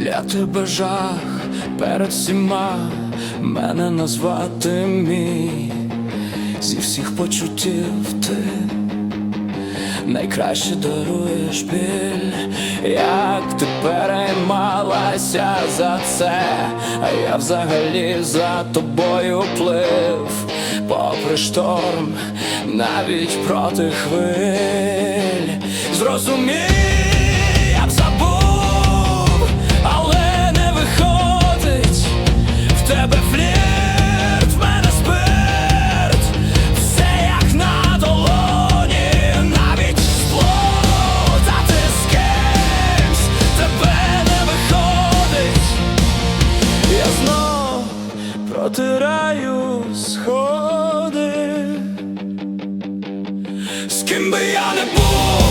Для тебе жах перед всіма мене назвати мій, зі всіх почуттів ти найкраще даруєш біль, як ти переймалася за це, а я взагалі за тобою плив, попри шторм, навіть проти хвиль. Зрозумій. протираю сходи, з ким би я не був.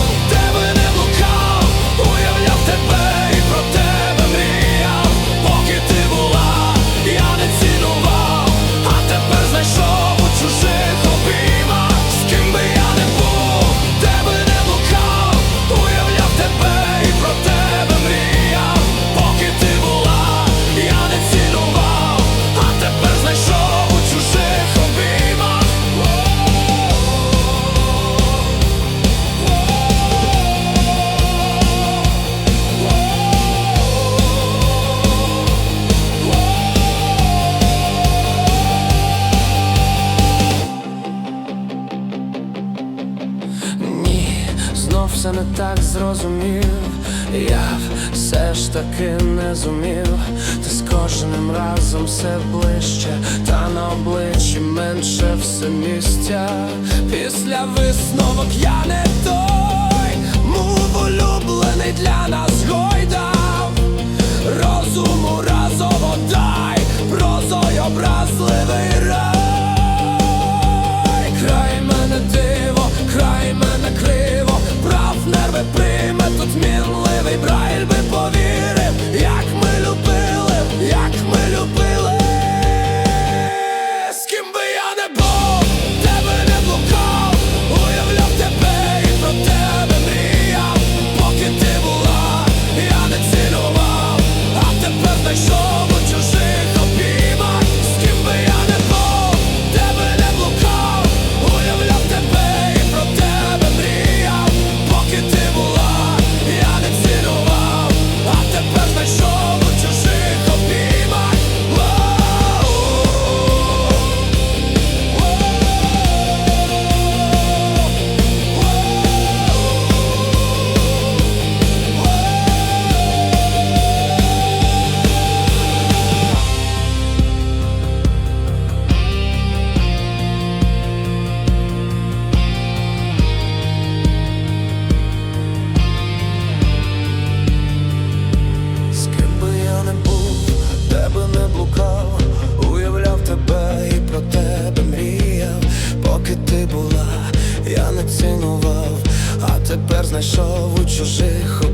все не так зрозумів, я все ж таки не зумів, ти з кожним разом все ближче, та на обличчі менше все місця. Після висновок я не той, мов улюблений для нас гойдав, розуму разом дай, прозой образливий раз. знайшов у чужих.